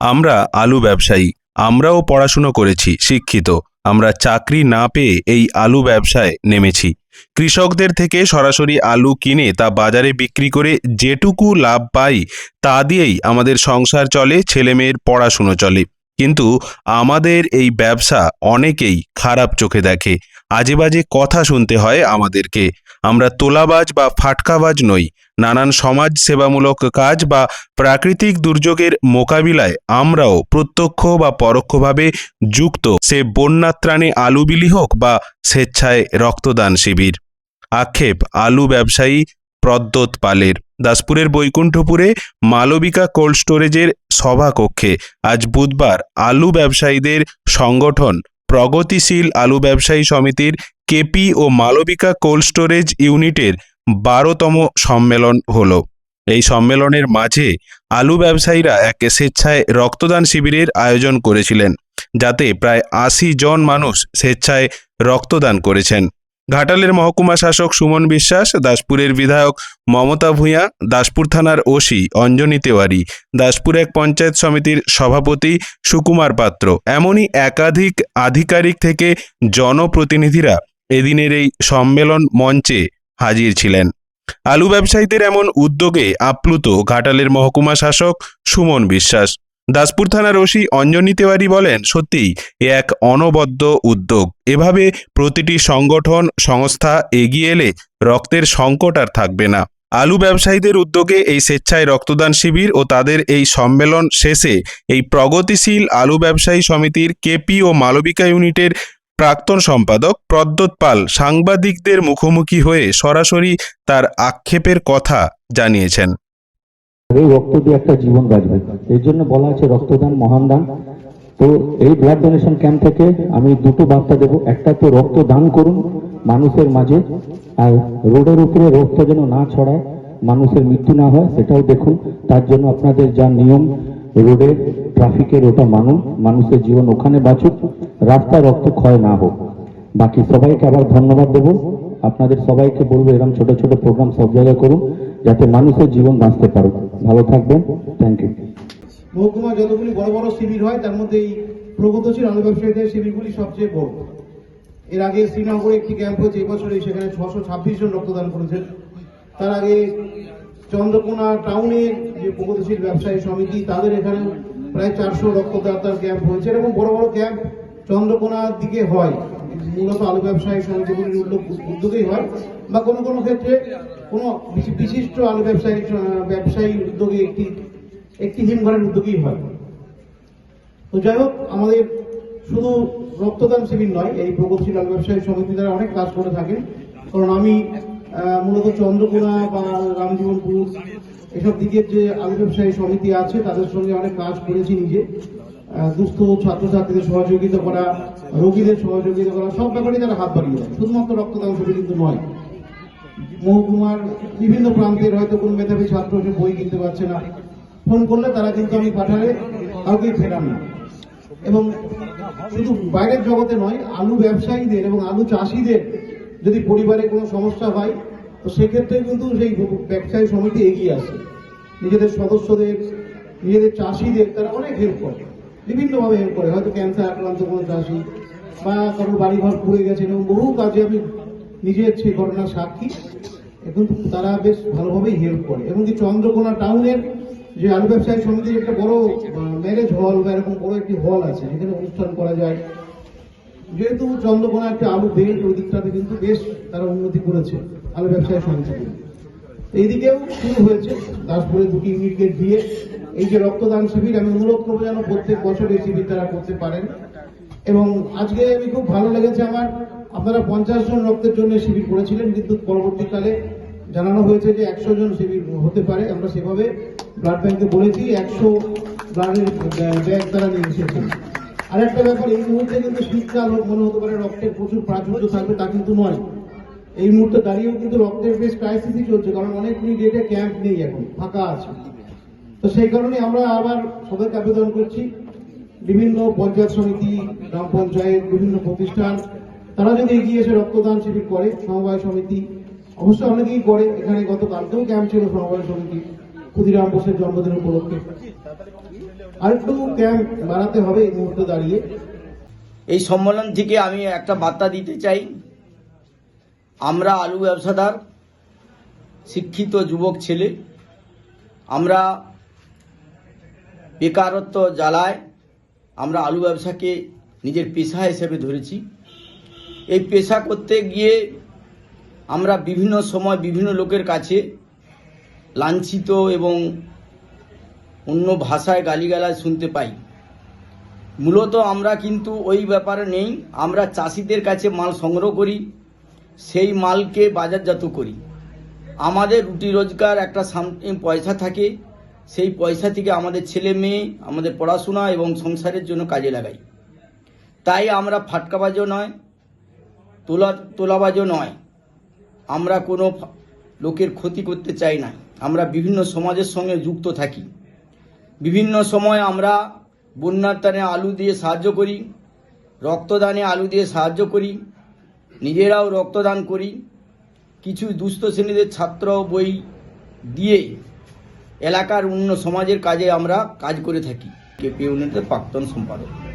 আমরা আলু ব্যবসায়ী, আমরাও পড়াশুনো করেছি, শিক্ষিত। আমরা চাকরি না পেয়ে এই আলু ব্যবসায় নেমেছি। কৃষকদের থেকে সরাসরি আলু কিনে তা বাজারে বিক্রি করে যেটুকু লাভ পাই, তা দিয়েই আমাদের সংসার চলে, ছেলেমেয়ের পড়াশুনো চলে। কিন্তু আমাদের এই ব্যবসা অনেকেই খারাপ চোখে দেখে। আজে বাজে কথা শুনতে হয় আমাদেরকে। আমরা তোলাবাজ বা ফাটকাবাজ নই। নানান সমাজ সেবামূলক কাজ বা প্রাকৃতিক দুর্যোগের মোকাবিলায় আমরাও প্রত্যক্ষ বা পরোক্ষভাবে যুক্ত। সে বন্যাত্রাণে আলু বিলি হোক বা স্বেচ্ছায় রক্তদান শিবির। আক্ষেপ, আলু ব্যবসায়ী প্রদ্যোত পালের। দাসপুরের বৈকুণ্ঠপুরে মালবিকা কোল্ড স্টোরেজের সভাকক্ষে আজ বুধবার আলু ব্যবসায়ীদের সংগঠন প্রগতিশীল আলু ব্যবসায়ী সমিতির কেপি ও মালবিকা কোল্ড স্টোরেজ ইউনিটের বারোতম সম্মেলন হল। এই সম্মেলনের মাঝে আলু ব্যবসায়ীরা এক স্বেচ্ছায় রক্তদান শিবিরের আয়োজন করেছিলেন, যাতে প্রায় আশি জন মানুষ স্বেচ্ছায় রক্তদান করেছেন। ঘাটালের মহকুমা শাসক সুমন বিশ্বাস, দাসপুরের বিধায়ক মমতা ভূঁইয়া, দাসপুর থানার ওসি অঞ্জনী তেওয়ারি, দাসপুর এক পঞ্চায়েত সমিতির সভাপতি সুকুমার পাত্র। এমনই একাধিক আধিকারিক থেকে জনপ্রতিনিধিরা এদিনের এই সম্মেলন মঞ্চে হাজির ছিলেন। আলু ব্যবসায়ীদের এমন উদ্যোগে আপ্লুত ঘাটালের মহকুমা শাসক সুমন বিশ্বাস। দাসপুর থানার ওসি অঞ্জনী তেওয়ারি বলেন, সত্যিই এ এক অনবদ্য উদ্যোগ। এভাবে প্রতিটি সংগঠন, সংস্থা এগিয়ে এলে রক্তের সংকট আর থাকবে না। আলু ব্যবসায়ীদের উদ্যোগে এই স্বেচ্ছায় রক্তদান শিবির ও তাদের এই সম্মেলন শেষে এই প্রগতিশীল আলু ব্যবসায়ী সমিতির কেপি ও মালবিকা ইউনিটের প্রাক্তন সম্পাদক প্রদ্যোৎ পাল সাংবাদিকদের মুখোমুখি হয়ে সরাসরি তার আক্ষেপের কথা জানিয়েছেন। এই রক্ত দিয়ে একটা জীবন বাঁচবে। এই জন্য বলা আছে রক্তদান মহান দান। তো এই ব্লাড ডোনেশন ক্যাম্প থেকে আমি দুটো বার্তা দেবো। একটা তো রক্ত দান করুন মানুষের মাঝে, আর রোডের উপরে রক্ত যেন না ছড়ায়, মানুষের মৃত্যু না হয়, সেটাও দেখুন। তার জন্য আপনাদের যা নিয়ম, রোডে ট্রাফিকের ওটা মানুন, মানুষের জীবন ওখানে বাঁচুক রাস্তায় রক্ত ক্ষয় না হোক। বাকি সবাইকে আবার ধন্যবাদ দেব। আপনাদের সবাইকে বলব এরকম ছোট ছোট প্রোগ্রাম সব জায়গায় করুন। যাতে মানুষের জীবন বাঁচতে পারুক। ভালো থাকবেন। থ্যাংক ইউ মহকুমা যতগুলি বড় বড় শিবির হয়, তার মধ্যে এই প্রগতিশীল আলু ব্যবসায়ীদের শিবিরগুলি সবচেয়ে বড়। এর আগে শ্রীনগরে একটি ক্যাম্প হয়েছে এবছরে সেখানে ছশো ছাব্বিশ জন রক্তদান করেছেন। তার আগে চন্দ্রকোনা টাউনের যে প্রগতিশীল ব্যবসায়ী সমিতি, তাদের এখানে প্রায় চারশো রক্তদাতার ক্যাম্প হয়েছে। এরকম বড় বড় ক্যাম্প চন্দ্রকোনার দিকে হয়। মূলত আলু ব্যবসায়ী সমিতিগুলির উদ্যোগ উদ্যোগেই হয়, বা কোনো কোনো ক্ষেত্রে কোনো বিশিষ্ট আলু ব্যবসায়ী ব্যবসায়ী উদ্যোগে একটি একটি হিমঘরের উদ্যোগেই হয়। তো যাই হোক, আমাদের শুধু রক্তদান শিবির নয়, এই প্রগতিশীল আলু ব্যবসায়ী সমিতি দ্বারা অনেক কাজ করে থাকেন। কারণ আমি মূলত চন্দ্রকোনা বা রামজীবনপুর এসব দিকের যে আলু ব্যবসায়ী সমিতি আছে, তাদের সঙ্গে অনেক কাজ করেছি নিজে। দুস্থ ছাত্রছাত্রীদের সহযোগিতা করা, রোগীদের সহযোগিতা করা, সব ব্যাপারে তারা হাত বাড়িয়ে দেয়। শুধুমাত্র রক্তদান শিবির কিন্তু নয়। মহকুমার বিভিন্ন প্রান্তের হয়তো কোনো মেধাবী ছাত্র সে বই কিনতে পারছে না। ফোন করলে তারা কিন্তু আমি পাঠালে, কাউকেই ফেরান না। এবং শুধু বাইরের জগতে নয়, আলু ব্যবসায়ীদের এবং আলু চাষিদের যদি পরিবারে কোনো সমস্যা হয়, তো সেক্ষেত্রে কিন্তু সেই ব্যবসায়ী সমিতি এগিয়ে আসে। নিজেদের সদস্যদের, নিজেদের চাষিদের তারা অনেক হেল্প করে। বিভিন্নভাবে হেল্প করে। হয়তো ক্যান্সার আক্রান্ত কোনো চাষি বা কারোর বাড়িঘর পুড়ে গেছে এবং বহু কাজে আমি নিজের সেই ঘটনার সাক্ষী। এখন তারা বেশ ভালোভাবেই হেল্প করে। এবং কি চন্দ্রকোনা টাউনের যে আলু ব্যবসায়ী সমিতির একটা বড় ম্যারেজ হল বা এরকম বড় একটি হল আছে, যেখানে অনুষ্ঠান করা যায়। যেহেতু চন্দ্রকোনা একটা আলু বেল্ট ওই দিকটাতে কিন্তু বেশ তারা উন্নতি করেছে আলু ব্যবসায়ী সমিতি এইদিকেও শুরু হয়েছে দাসপুরে দুটি ইউনিট গেট দিয়ে। এই যে রক্তদান শিবির, আমি অনুরোধ করব যেন প্রত্যেক বছর এই শিবির তারা করতে পারেন। এবং আজকে আমি খুব ভালো লেগেছে আমার। আপনারা পঞ্চাশ জন রক্তের জন্য শিবির করেছিলেন, কিন্তু পরবর্তীকালে জানানো হয়েছে যে একশো জন শিবির হতে পারে। আমরা সেভাবে ব্লাড ব্যাংকে বলেছি, একশো ব্লাডের ব্যাগ তারা নিয়ে এসেছেন আর একটা ব্যাপার, এই মুহূর্তে কিন্তু শীতকাল মনে হতে পারে রক্তের প্রচুর প্রাচুর্য থাকবে, তা কিন্তু নয়। এই মুহূর্তে দাঁড়িয়েও কিন্তু রক্তের বেশ ক্রাইসিসই চলছে, কারণ অনেকগুলি ডেটে ক্যাম্প নেই এখন, ফাঁকা আছে। তো সেই কারণে আমরা আবার সবাইকে আবেদন করছি। বিভিন্ন পঞ্চায়েত সমিতি, গ্রাম পঞ্চায়েত, বিভিন্ন প্রতিষ্ঠান, তারা যদি এগিয়ে এসে রক্তদান শিবির করে, সমবায় সমিতি অবশ্যই অনেকেই করে। এখানে গত গতকালকেও ক্যাম্প ছিল সমবায় সমিতি, ক্ষুদিরাম বোসের জন্মদিন উপলক্ষে। আর একটু ক্যাম্প বাড়াতে হবে এই মুহূর্তে দাঁড়িয়ে। এই সম্মেলন থেকে আমি একটা বার্তা দিতে চাই। আমরা আলু ব্যবসাদার, শিক্ষিত যুবক ছেলে, আমরা বেকারত্ব জ্বালায় আমরা আলু ব্যবসাকে নিজের পেশা হিসেবে ধরেছি। এই পেশা করতে গিয়ে আমরা বিভিন্ন সময় বিভিন্ন লোকের কাছে লাঞ্ছিত এবং অন্য ভাষায় গালিগালাজ শুনতে পাই। মূলত আমরা কিন্তু ওই ব্যাপারে নেই, আমরা চাষিদের কাছে মাল সংগ্রহ করি, সেই মালকে বাজারজাত করি। আমাদের রুটি রোজগার একটা পয়সা থাকে সেই পয়সা থেকে আমাদের ছেলে মেয়ে, আমাদের পড়াশোনা এবং সংসারের জন্য কাজে লাগাই। তাই আমরা ফাটকাবাজও নয়, তোলা, তোলাবাজও নয়। আমরা কোনো লোকের ক্ষতি করতে চাই না। আমরা বিভিন্ন সমাজের সঙ্গে যুক্ত থাকি। বিভিন্ন সময় আমরা বন্যার টানে আলু দিয়ে সাহায্য করি, রক্তদানে আলু দিয়ে সাহায্য করি, নিজেরাও রক্তদান করি। কিছু দুস্থ শ্রেণীদের ছাত্র বই দিয়ে এলাকার অন্য সমাজের কাজে আমরা কাজ করে থাকি। কেপি ইউনিটের প্রাক্তন সম্পাদক।